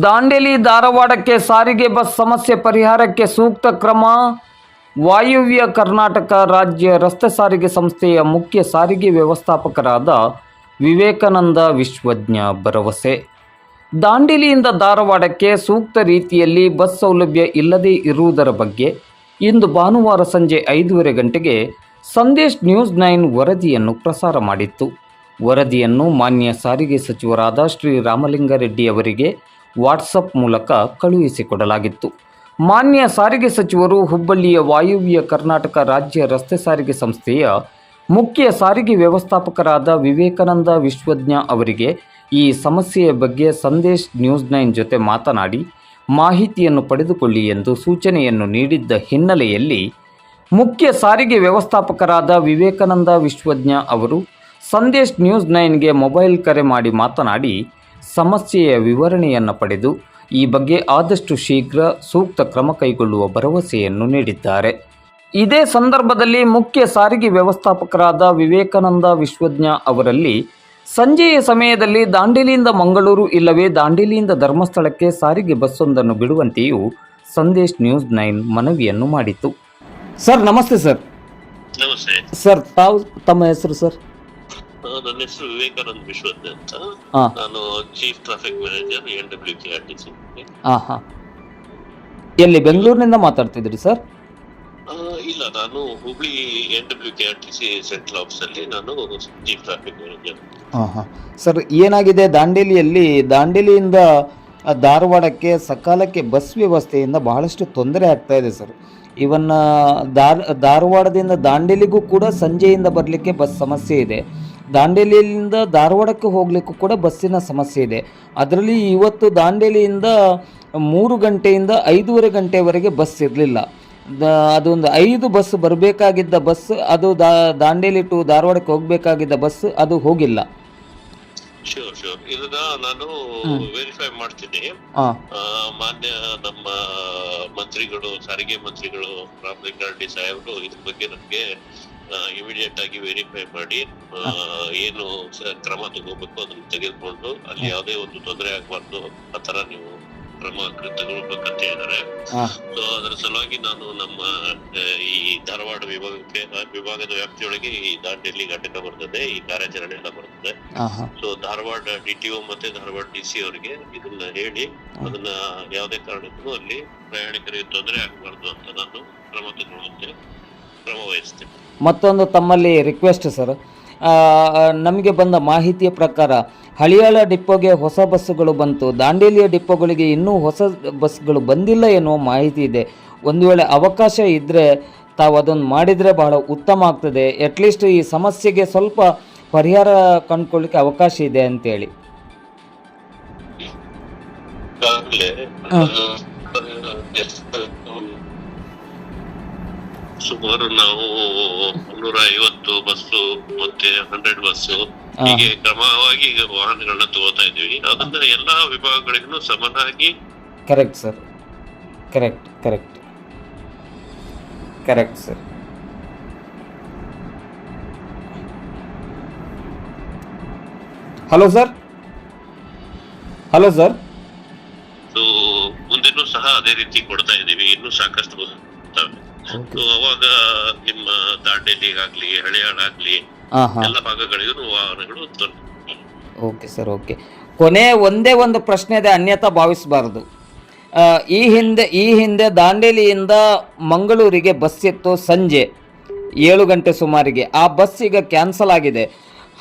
ದಾಂಡೇಲಿ ಧಾರವಾಡಕ್ಕೆ ಸಾರಿಗೆ ಬಸ್ ಸಮಸ್ಯೆ ಪರಿಹಾರಕ್ಕೆ ಸೂಕ್ತ ಕ್ರಮ. ವಾಯುವ್ಯ ಕರ್ನಾಟಕ ರಾಜ್ಯ ರಸ್ತೆ ಸಾರಿಗೆ ಸಂಸ್ಥೆಯ ಮುಖ್ಯ ಸಾರಿಗೆ ವ್ಯವಸ್ಥಾಪಕರಾದ ವಿವೇಕಾನಂದ ವಿಶ್ವಜ್ಞ ಭರವಸೆ. ದಾಂಡೇಲಿಯಿಂದ ಧಾರವಾಡಕ್ಕೆ ಸೂಕ್ತ ರೀತಿಯಲ್ಲಿ ಬಸ್ ಸೌಲಭ್ಯ ಇಲ್ಲದೇ ಇರುವುದರ ಬಗ್ಗೆ ಇಂದು ಭಾನುವಾರ ಸಂಜೆ ಐದೂವರೆ ಗಂಟೆಗೆ ಸಂದೇಶ್ ನ್ಯೂಸ್ ನೈನ್ ವರದಿಯನ್ನು ಪ್ರಸಾರ ಮಾಡಿತ್ತು. ವರದಿಯನ್ನು ಮಾನ್ಯ ಸಾರಿಗೆ ಸಚಿವರಾದ ಶ್ರೀ ರಾಮಲಿಂಗಾರೆಡ್ಡಿ ಅವರಿಗೆ ವಾಟ್ಸಪ್ ಮೂಲಕ ಕಳುಹಿಸಿಕೊಡಲಾಗಿತ್ತು. ಮಾನ್ಯ ಸಾರಿಗೆ ಸಚಿವರು ಹುಬ್ಬಳ್ಳಿಯ ವಾಯುವ್ಯ ಕರ್ನಾಟಕ ರಾಜ್ಯ ರಸ್ತೆ ಸಾರಿಗೆ ಸಂಸ್ಥೆಯ ಮುಖ್ಯ ಸಾರಿಗೆ ವ್ಯವಸ್ಥಾಪಕರಾದ ವಿವೇಕಾನಂದ ವಿಶ್ವಜ್ಞ ಅವರಿಗೆ ಈ ಸಮಸ್ಯೆಯ ಬಗ್ಗೆ ಸಂದೇಶ್ ನ್ಯೂಸ್ ನೈನ್ ಜೊತೆ ಮಾತನಾಡಿ, ಮಾಹಿತಿಯನ್ನು ಪಡೆದುಕೊಳ್ಳಿ ಎಂದು ಸೂಚನೆಯನ್ನು ನೀಡಿದ್ದ ಹಿನ್ನೆಲೆಯಲ್ಲಿ ಮುಖ್ಯ ಸಾರಿಗೆ ವ್ಯವಸ್ಥಾಪಕರಾದ ವಿವೇಕಾನಂದ ವಿಶ್ವಜ್ಞ ಅವರು ಸಂದೇಶ್ ನ್ಯೂಸ್ ನೈನ್ಗೆ ಮೊಬೈಲ್ ಕರೆ ಮಾಡಿ ಮಾತನಾಡಿ ಸಮಸ್ಯೆಯ ವಿವರಣೆಯನ್ನು ಪಡೆದು ಈ ಬಗ್ಗೆ ಆದಷ್ಟು ಶೀಘ್ರ ಸೂಕ್ತ ಕ್ರಮ ಕೈಗೊಳ್ಳುವ ಭರವಸೆಯನ್ನು ನೀಡಿದ್ದಾರೆ. ಇದೇ ಸಂದರ್ಭದಲ್ಲಿ ಮುಖ್ಯ ಸಾರಿಗೆ ವ್ಯವಸ್ಥಾಪಕರಾದ ವಿವೇಕಾನಂದ ವಿಶ್ವಜ್ಞ ಅವರಲ್ಲಿ ಸಂಜೆಯ ಸಮಯದಲ್ಲಿ ದಾಂಡೇಲಿಯಿಂದ ಮಂಗಳೂರು ಇಲ್ಲವೇ ದಾಂಡೇಲಿಯಿಂದ ಧರ್ಮಸ್ಥಳಕ್ಕೆ ಸಾರಿಗೆ ಬಸ್ಸೊಂದನ್ನು ಬಿಡುವಂತೆಯೂ ಸಂದೇಶ್ ನ್ಯೂಸ್ ನೈನ್ ಮನವಿಯನ್ನು ಮಾಡಿತು ಸರ್ ನಮಸ್ತೆ ಸರ್. ನಮಸ್ತೆ. ಸರ್ ತಾವು ತಮ್ಮ ಹೆಸರು ಸರ್? ನನ್ನ ಹೆಸರು ವಿವೇಕಾನಂದ್ ವಿಶ್ವಜ್ಞ ಅಂತ. ನಾನು chief traffic manager N W K R T C ಎಲ್ಲಿ ಬೆಂಗಳೂರಿನಿಂದ ಮಾತಾಡ್ತಿದ್ರಿ ಸರ್? ಇಲ್ಲ ನಾನು Hubli N W K R T C central office ಅಲ್ಲಿ ನಾನು ಚೀಫ್ ಟ್ರಾಫಿಕ್ ಮ್ಯಾನೇಜರ್ ಸರ್ ಏನಾಗಿದೆ? ದಾಂಡೇಲಿಯಲ್ಲಿ ದಾಂಡೇಲಿಯಿಂದ ಧಾರವಾಡಕ್ಕೆ ಸಕಾಲಕ್ಕೆ ಬಸ್ ವ್ಯವಸ್ಥೆಯಿಂದ ಬಹಳಷ್ಟು ತೊಂದರೆ ಆಗ್ತಾ ಇದೆ ಸರ್. ಇವನ್ನ ಧಾರ್ ಧಾರವಾಡದಿಂದ ದಾಂಡೇಲಿಗೂ ಕೂಡ ಸಂಜೆಯಿಂದ ಬರಲಿಕ್ಕೆ ಬಸ್ ಸಮಸ್ಯೆ ಇದೆ. ದಾಂಡೇಲಿಯಿಂದ ಧಾರವಾಡಕ್ಕೆ ಹೋಗಲಿಕ್ಕೂ ಕೂಡ ಬಸ್ಸಿನ ಸಮಸ್ಯೆ ಇದೆ. ಅದರಲ್ಲಿ ಇವತ್ತು ದಾಂಡೇಲಿಯಿಂದ ಮೂರು ಗಂಟೆಯಿಂದ ಐದೂವರೆ ಗಂಟೆವರೆಗೆ ಬಸ್ ಇರಲಿಲ್ಲ. ಅದೊಂದು ಐದು ಬಸ್ ಬರಬೇಕಾಗಿದ್ದ ಬಸ್ ಅದು ದಾ ದಾಂಡೇಲಿ ಟು ಧಾರವಾಡಕ್ಕೆ ಹೋಗಬೇಕಾಗಿದ್ದ ಬಸ್ ಅದು ಹೋಗಿಲ್ಲ. ಶೋರ್ ಶೋರ್ ಇದನ್ನ ನಾನು ವೆರಿಫೈ ಮಾಡ್ತೀನಿ. ಮಾನ್ಯ ನಮ್ಮ ಮಂತ್ರಿಗಳು ಸಾರಿಗೆ ಮಂತ್ರಿಗಳು ರಾಮಲಿಂಗಾರೆಡ್ಡಿ ಸಾಹೇಬರು ಇದ್ರ ಬಗ್ಗೆ ನಮ್ಗೆ ಇಮಿಡಿಯೇಟ್ ಆಗಿ ವೆರಿಫೈ ಮಾಡಿ ಏನು ಕ್ರಮ ತಗೋಬೇಕು ಅದನ್ನ ತೆಗೆದುಕೊಂಡು ಅಲ್ಲಿ ಯಾವುದೇ ಒಂದು ತೊಂದರೆ ಆಗಬಾರ್ದು ಆ ತರ ನೀವು ಕ್ರಮ ತಗೊಳ್ಬೇಕಂತ ಹೇಳಿದ್ದಾರೆ ಹಾಂ. ಸೊ ಅದರ ಸಲುವಾಗಿ ನಾನು ನಮ್ಮ ಈ ಧಾರವಾಡ ವಿಭಾಗಕ್ಕೆ ವಿಭಾಗದ ವ್ಯಾಪ್ತಿಯೊಳಗೆ ಈ ದಾಂಡೇಲಿ ಘಟಕ ಬರ್ತದೆ ಈ ಕಾರ್ಯಾಚರಣೆ ಎಲ್ಲ ಬರ್ತದೆ ಸೊ ಧಾರವಾಡ ಡಿ ಟಿ ಮತ್ತೆ ಧಾರವಾಡ ಡಿ ಸಿ ಅವರಿಗೆ ಇದನ್ನ ಹೇಳಿ ಅದನ್ನ ಯಾವುದೇ ಕಾರಣಕ್ಕೂ ಅಲ್ಲಿ ಪ್ರಯಾಣಿಕರಿಗೆ ತೊಂದರೆ ಆಗಬಾರ್ದು ಅಂತ ನಾನು ಕ್ರಮ ತಗೊಳ್ಳುವಂತೆ ಕ್ರಮ ಮತ್ತೊಂದು ತಮ್ಮಲ್ಲಿ ರಿಕ್ವೆಸ್ಟ್ ಸರ್ ನಮಗೆ ಬಂದ ಮಾಹಿತಿಯ ಪ್ರಕಾರ ಹಳಿಯಾಳ ಡಿಪ್ಪೋಗೆ ಹೊಸ ಬಸ್ಸುಗಳು ಬಂತು. ದಾಂಡೇಲಿಯ ಡಿಪ್ಪೋಗಳಿಗೆ ಇನ್ನೂ ಹೊಸ ಬಸ್ಗಳು ಬಂದಿಲ್ಲ ಎನ್ನುವ ಮಾಹಿತಿ ಇದೆ. ಒಂದು ವೇಳೆ ಅವಕಾಶ ಇದ್ದರೆ ತಾವು ಅದನ್ನು ಮಾಡಿದರೆ ಬಹಳ ಉತ್ತಮ ಆಗ್ತದೆ. ಅಟ್ಲೀಸ್ಟ್ ಈ ಸಮಸ್ಯೆಗೆ ಸ್ವಲ್ಪ ಪರಿಹಾರ ಕಂಡುಕೊಳ್ಳಿಕ್ಕೆ ಅವಕಾಶ ಇದೆ ಅಂತೇಳಿ. ಸುಮಾರು ನಾವು ಮುನ್ನೂರ ಐವತ್ತು ಬಸ್ಸು ಮತ್ತೆ ಹಂಡ್ರೆಡ್ ಬಸ್ಸು ಹೀಗೆ ಕ್ರಮವಾಗಿ ಈಗ ವಾಹನಗಳನ್ನ ತಗೋತಾ ಇದೀವಿ ಅದನ್ನ ಎಲ್ಲಾ ವಿಭಾಗಗಳಿಗೂ ಸಮನಾಗಿ correct sir correct correct correct sir hello sir hello sir ಮುಂದೆನೂ ಸಹ ಅದೇ ರೀತಿ ಕೊಡ್ತಾ ಇದ್ದೀವಿ. ಇನ್ನೂ ಸಾಕಷ್ಟು ಅವಾಗ ನಿಮ್ಮ ದಾಂಡೇಲಿಗಾಗ್ಲಿ ಹಳೆಯಾಳಾಗ್ಲಿ ಎಲ್ಲ ಭಾಗಗಳಿಗೂ ವಾಹನಗಳು. ಓಕೆ ಸರ್ ಓಕೆ ಕೊನೆ ಒಂದೇ ಒಂದು ಪ್ರಶ್ನೆ ಇದೆ ಅನ್ಯತಾ ಭಾವಿಸಬಾರದು. ಈ ಹಿಂದೆ ಈ ಹಿಂದೆ ದಾಂಡೇಲಿಯಿಂದ ಮಂಗಳೂರಿಗೆ ಬಸ್ ಇತ್ತು ಸಂಜೆ ಏಳು ಗಂಟೆ ಸುಮಾರಿಗೆ. ಆ ಬಸ್ ಈಗ ಕ್ಯಾನ್ಸಲ್ ಆಗಿದೆ.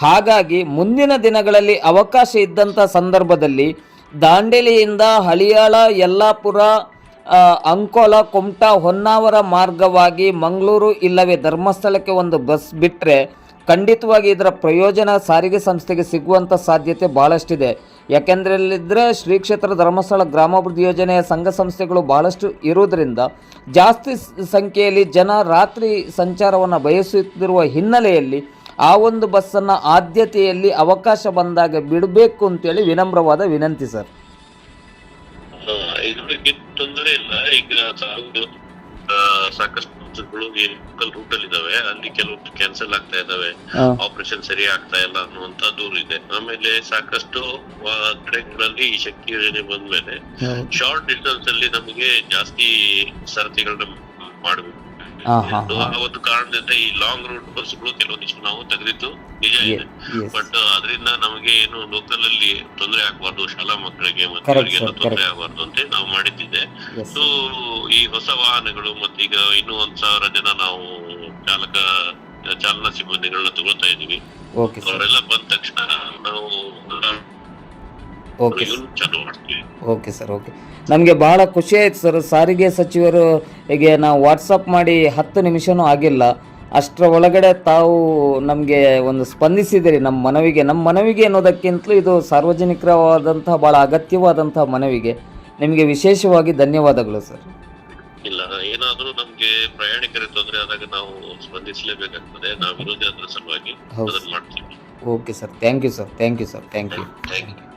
ಹಾಗಾಗಿ ಮುಂದಿನ ದಿನಗಳಲ್ಲಿ ಅವಕಾಶ ಇದ್ದಂಥ ಸಂದರ್ಭದಲ್ಲಿ ದಾಂಡೇಲಿಯಿಂದ ಹಳಿಯಾಳ ಯಲ್ಲಾಪುರ ಅಂಕೋಲ ಕುಮಟಾ ಹೊನ್ನಾವರ ಮಾರ್ಗವಾಗಿ ಮಂಗಳೂರು ಇಲ್ಲವೇ ಧರ್ಮಸ್ಥಳಕ್ಕೆ ಒಂದು ಬಸ್ ಬಿಟ್ಟರೆ ಖಂಡಿತವಾಗಿ ಇದರ ಪ್ರಯೋಜನ ಸಾರಿಗೆ ಸಂಸ್ಥೆಗೆ ಸಿಗುವಂಥ ಸಾಧ್ಯತೆ ಭಾಳಷ್ಟಿದೆ ಯಾಕೆಂದರೆ ಇಲ್ಲಿದ್ದರೆ ಶ್ರೀ ಕ್ಷೇತ್ರ ಧರ್ಮಸ್ಥಳ ಗ್ರಾಮಾಭಿವೃದ್ಧಿ ಯೋಜನೆಯ ಸಂಘ ಸಂಸ್ಥೆಗಳು ಭಾಳಷ್ಟು ಇರುವುದರಿಂದ ಜಾಸ್ತಿ ಸಂಖ್ಯೆಯಲ್ಲಿ ಜನ ರಾತ್ರಿ ಸಂಚಾರವನ್ನು ಬಯಸುತ್ತಿರುವ ಹಿನ್ನೆಲೆಯಲ್ಲಿ ಆ ಒಂದು ಬಸ್ಸನ್ನು ಆದ್ಯತೆಯಲ್ಲಿ ಅವಕಾಶ ಬಂದಾಗ ಬಿಡಬೇಕು ಅಂತೇಳಿ ವಿನಮ್ರವಾದ ವಿನಂತಿ ಸರ್. ಆ, ಇದ್ರ ಬಗ್ಗೆ ತೊಂದರೆ ಇಲ್ಲ. ಈಗ ಸಾಕಷ್ಟು ಲೋಕಲ್ ರೂಟ್ ಅಲ್ಲಿ ಇದಾವೆ. ಅಲ್ಲಿ ಕೆಲವೊಂದು ಕ್ಯಾನ್ಸಲ್ ಆಗ್ತಾ ಇದಾವೆ. ಆಪರೇಷನ್ ಸರಿ ಆಗ್ತಾ ಇಲ್ಲ ಅನ್ನುವಂತ ದೂರ ಇದೆ. ಆಮೇಲೆ ಸಾಕಷ್ಟು ಕಡೆಗಳಲ್ಲಿ ಈ ಶಕ್ತಿ ಯೋಜನೆ ಬಂದ್ಮೇಲೆ ಶಾರ್ಟ್ ಡಿಸ್ಟೆನ್ಸ್ ಅಲ್ಲಿ ನಮಗೆ ಜಾಸ್ತಿ ಸರತಿಗಳನ್ನ ಮಾಡಬೇಕು. ಒಂದು ಕಾರಣದಿಂದ ಈ ಲಾಂಗ್ ರೂಟ್ ಬಸ್ಗಳು ಕೆಲವೊಂದಿಷ್ಟು ನಾವು ತೆಗೆದಿದ್ದು. ನಿಜ ಇದೆ. ಬಟ್ ಅದರಿಂದ ನಮಗೆ ಏನು ಲೋಕಲ್ ಅಲ್ಲಿ ತೊಂದರೆ ಆಗಬಾರ್ದು ಶಾಲಾ ಮಕ್ಕಳಿಗೆ ಮತ್ತೆ ಅವರಿಗೆಲ್ಲ ತೊಂದರೆ. ಆಗಬಾರ್ದು ಅಂತ ನಾವು ಮಾಡಿದ್ದಿದೆ ಎಸ್ ಸೊ ಈ ಹೊಸ ವಾಹನಗಳು ಮತ್ತೀಗ ಇನ್ನೂ ಒಂದ್ ಸಾವಿರ ಜನ ನಾವು ಚಾಲಕ ಚಾಲನಾ ಸಿಬ್ಬಂದಿಗಳನ್ನ ತಗೊಳ್ತಾ ಇದೀವಿ ಅವರೆಲ್ಲ ಬಂದ ತಕ್ಷಣ ನಾವು ಓಕೆ ಇವ್ನು ಚಾಲು ಮಾಡ್ತೀವಿ. ಓಕೆ ಸರ್ ಓಕೆ ನಮಗೆ ಬಹಳ ಖುಷಿ ಆಯ್ತು ಸರ್ ಸಾರಿಗೆ ಸಚಿವರು ಹೀಗೆ ನಾವು ವಾಟ್ಸಪ್ ಮಾಡಿ ಹತ್ತು ನಿಮಿಷನೂ ಆಗಿಲ್ಲ. ಅಷ್ಟರ ಒಳಗಡೆ ತಾವು ನಮಗೆ ಒಂದು ಸ್ಪಂದಿಸಿದಿರಿ ನಮ್ಮ ಮನವಿಗೆ. ನಮ್ಮ ಮನವಿಗೆ ಅನ್ನೋದಕ್ಕಿಂತಲೂ ಇದು ಸಾರ್ವಜನಿಕವಾದಂತಹ ಭಾಳ ಅಗತ್ಯವಾದಂತಹ ಮನವಿಗೆ. ನಿಮಗೆ ವಿಶೇಷವಾಗಿ ಧನ್ಯವಾದಗಳು ಸರ್ ಇಲ್ಲ ಏನಾದರೂ ನಮ್ಗೆ ಪ್ರಯಾಣಿಕರಿಗೆ ತೊಂದರೆ ಆದಾಗ ನಾವು ಸ್ಪಂದಿಸಲೇಬೇಕಾಗ್ತದೆ. ನಾವು ವಿರೋಧಿ ಅದರ ಸಲುವಾಗಿ ಹೌದು ಅದನ್ನ ಮಾಡ್ತೀವಿ. Okay sir thank you sir thank you sir thank you thank you